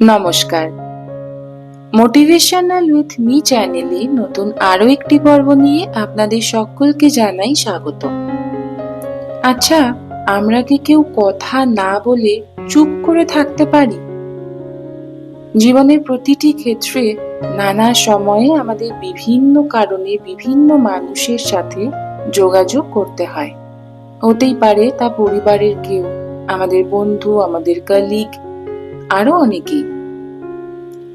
নমস্কার। Motivational with me চ্যানেলে নতুন আরও একটি পর্ব নিয়ে আপনাদের সকলকে জানাই স্বাগত। আচ্ছা আমরা কি কেউ কথা না বলে চুপ করে থাকতে পারি? জীবনের প্রতিটি ক্ষেত্রে নানা সময়ে আমাদের বিভিন্ন কারণে বিভিন্ন মানুষের সাথে যোগাযোগ করতে হয়। হতেই পারে তা পরিবারের কেউ, আমাদের বন্ধু, আমাদের কলিগ আরও অনেকেই।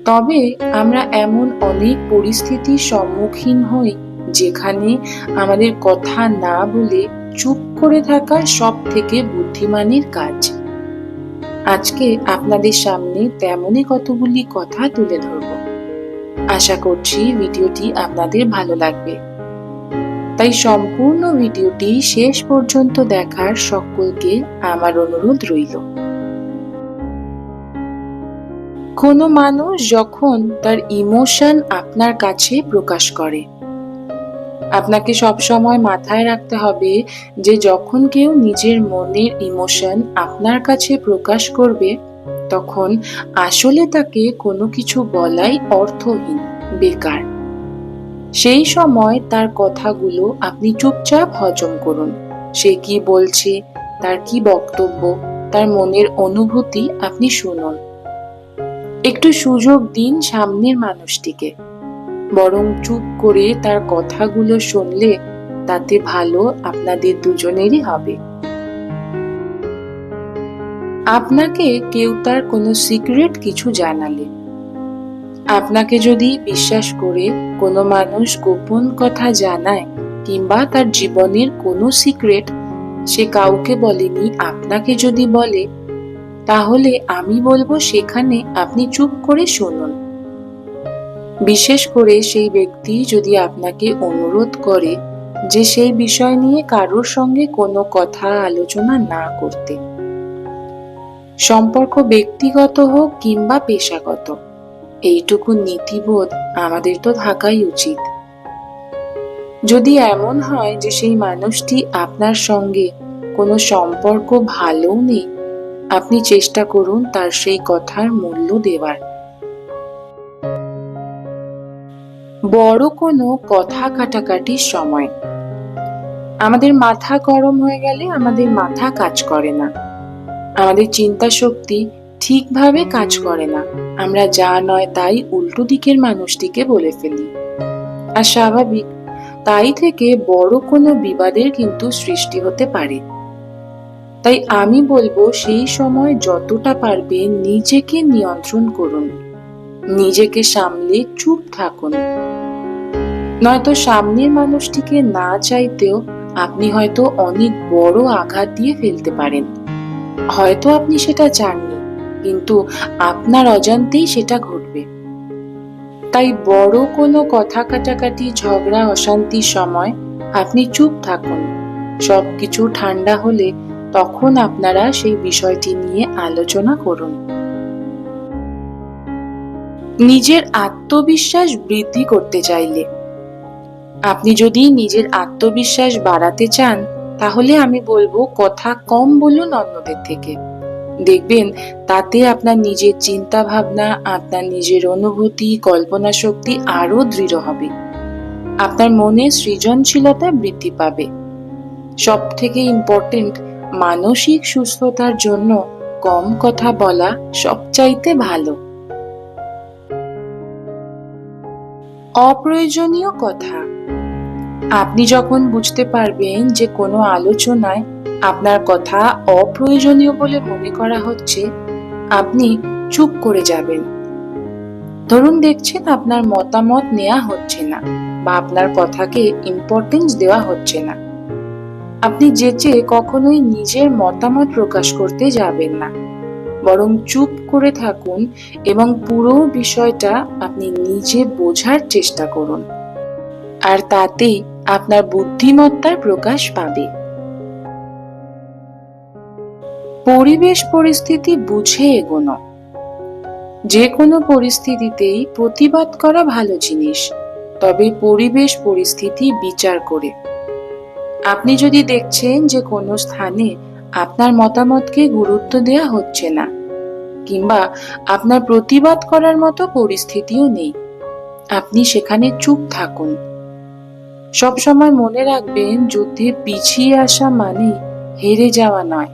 তবে আমরা এমন অনেক পরিস্থিতির সম্মুখীন হই যেখানে আমাদের কথা না বলে চুপ করে থাকা সব থেকে বুদ্ধিমানের কাজ। আজকে আপনাদের সামনে তেমনই কতগুলি কথা তুলে ধরব। আশা করছি ভিডিওটি আপনাদের ভালো লাগবে। তাই সম্পূর্ণ ভিডিওটি শেষ পর্যন্ত দেখার সকলকে আমার অনুরোধ রইল। কোনো মানুষ যখন তার ইমোশন আপনার কাছে প্রকাশ করে। আপনাকে সবসময় মাথায় রাখতে হবে যে যখন কেউ নিজের মনের ইমোশন আপনার কাছে প্রকাশ করবে, তখন আসলে তাকে কোনো কিছু বলাই অর্থহীন, বেকার। সেই সময় তার কথাগুলো আপনি চুপচাপ হজম করুন। সে কি বলছে, তার কি বক্তব্য, তার মনের অনুভূতি আপনি শুনুন। একটু সুযোগ দিন সামনের মানুষটিকে। বরং চুপ করে তার কথাগুলো শুনলে তাতে ভালো আপনাদের দুজনেরই হবে। আপনাকে কেউ তার কোনো সিক্রেট কিছু জানালে। আপনাকে যদি বিশ্বাস করে কোনো মানুষ গোপন কথা জানায় কিংবা তার জীবনের কোনো সিক্রেট সে কাউকে বলেনি, আপনাকে যদি বলে তাহলে আমি বলব সেখানে আপনি চুপ করে শুনুন। বিশেষ করে সেই ব্যক্তি যদি আপনাকে অনুরোধ করে যে সেই বিষয় নিয়ে কারোর সঙ্গে কোনো কথা আলোচনা না করতে। সম্পর্ক ব্যক্তিগত হোক কিংবা পেশাগত, এইটুকু নীতিবোধ আমাদের তো থাকাই উচিত। যদি এমন হয় যে সেই মানুষটি আপনার সঙ্গে কোনো সম্পর্ক ভালো নেই আপনি চেষ্টা করুন তার সেই কথার মূল্য দেওয়ার। বড় কোনো কথা কাটাকাটির সময়। আমাদের মাথা গরম হয়ে গেলে আমাদের মাথা কাজ করে না। আমাদের চিন্তা শক্তি ঠিকভাবে কাজ করে না। আমরা যা নয় তাই উল্টো দিকের মানুষটিকে বলে ফেলি। আর স্বাভাবিক, তাই থেকে বড় কোনো বিবাদের কিন্তু সৃষ্টি হতে পারে। তাই আমি বলব সেই সময় যতটা পারবে নিজেকে নিয়ন্ত্রণ করুন। নিজেকে সামলে চুপ থাকুন। নয়তো সামনের মানুষটিকে না চাইতেও আপনি হয়তো অনেক বড় আঘাত দিয়ে ফেলতে পারেন। হয়তো আপনি সেটা চাননি কিন্তু আপনার অজান্তেই সেটা ঘটবে। তাই বড় কোনো কথা কাটাকাটি, ঝগড়া, অশান্তির সময় আপনি চুপ থাকুন। সবকিছু ঠান্ডা হলে তখন আপনারা সেই বিষয়টি নিয়ে আলোচনা করুন। নিজের আত্মবিশ্বাস বৃদ্ধি করতে চাইলে। আপনি যদি নিজের আত্মবিশ্বাস বাড়াতে চান, তাহলে আমি বলব কথা কম বলুন অন্যদের থেকে। দেখবেন তাতে আপনার নিজের চিন্তা ভাবনা আপনার নিজের অনুভূতি কল্পনা শক্তি আরও দৃঢ় হবে। আপনার মনে সৃজনশীলতা বৃদ্ধি পাবে। সব থেকে ইম্পর্টেন্ট মানসিক সুস্থতার জন্য কম কথা বলা সবচাইতে ভালো। অপ্রয়োজনীয় কথা। আপনি যখন বুঝতে পারবেন যে কোনো আলোচনায় আপনার কথা অপ্রয়োজনীয় বলে মনে করা হচ্ছে, আপনি চুপ করে যাবেন। ধরুন দেখছেন আপনার মতামত নেওয়া হচ্ছে না বা আপনার কথাকে ইম্পর্টেন্স দেওয়া হচ্ছে না। আপনি যেচে কখনোই নিজের মতামত প্রকাশ করতে যাবেন না। বরং চুপ করে থাকুন এবং পুরো বিষয়টা আপনি নিজে বোঝার চেষ্টা করুন। আর তাতেই আপনার বুদ্ধিমত্তার প্রকাশ পাবে। পরিবেশ পরিস্থিতি বুঝে এগোনো। যে কোনো পরিস্থিতিতেই প্রতিবাদ করা ভালো জিনিস, তবে পরিবেশ পরিস্থিতি বিচার করে। আপনি যদি দেখছেন যে কোনো স্থানে আপনার মতামতকে গুরুত্ব দেওয়া হচ্ছে না, কিংবা আপনার প্রতিবাদ করার মতো পরিস্থিতিও নেই, আপনি সেখানে চুপ থাকুন। সবসময় মনে রাখবেন, যুদ্ধে পিছিয়ে আসা মানে হেরে যাওয়া নয়।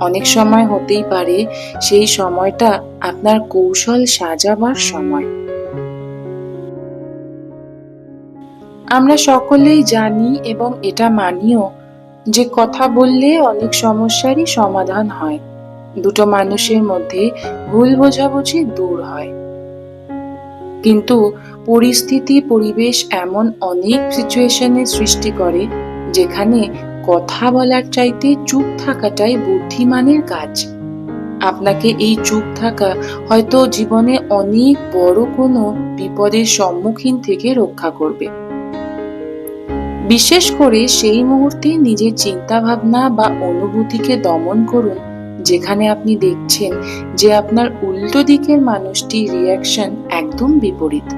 অনেক সময় হতেই পারে সেই সময়টা আপনার কৌশল সাজাবার সময়। আমরা সকলেই জানি এবং এটা মানিও যে কথা বললে অনেক সমস্যারই সমাধান হয়। দুটো মানুষের মধ্যে ভুল বোঝাবুঝি দূর হয়। কিন্তু পরিস্থিতি, পরিবেশ এমন অনেক সিচুয়েশনের সৃষ্টি করে যেখানে কথা বলার চাইতে চুপ থাকাটাই বুদ্ধিমানের কাজ। আপনাকে এই চুপ থাকা হয়তো জীবনে অনেক বড় কোনো বিপদের সম্মুখীন থেকে রক্ষা করবে। বিশেষ করে সেই মুহূর্তে নিজের চিন্তা ভাবনা বা অনুভূতিকে দমন করুন, যেখানে আপনি দেখছেন যে আপনার উল্টো দিকের মানুষটির রিয়াকশন একদম বিপরীত।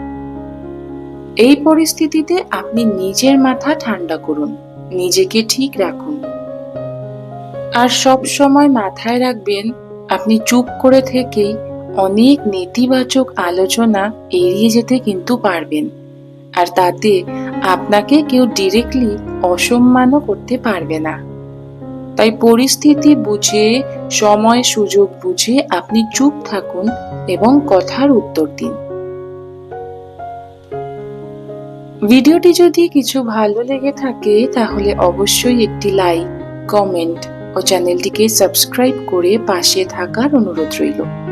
এই পরিস্থিতিতে আপনি নিজের মাথা ঠান্ডা করুন, নিজেকে ঠিক রাখুন। আর সব সময় মাথায় রাখবেন, আপনি চুপ করে থেকেই অনেক নেতিবাচক আলোচনা এড়িয়ে যেতে কিন্তু পারবেন। আর তাতে আপনাকে কেউ ডিরেক্টলি অসম্মানও করতে পারবে না। তাই পরিস্থিতি বুঝে, সময় সুযোগ বুঝে আপনি চুপ থাকুন এবং কথার উত্তর দিন। ভিডিওটি যদি কিছু ভালো লেগে থাকে, তাহলে অবশ্যই একটি লাইক কমেন্ট ও চ্যানেলটিকে সাবস্ক্রাইব করে পাশে থাকার অনুরোধ রইল।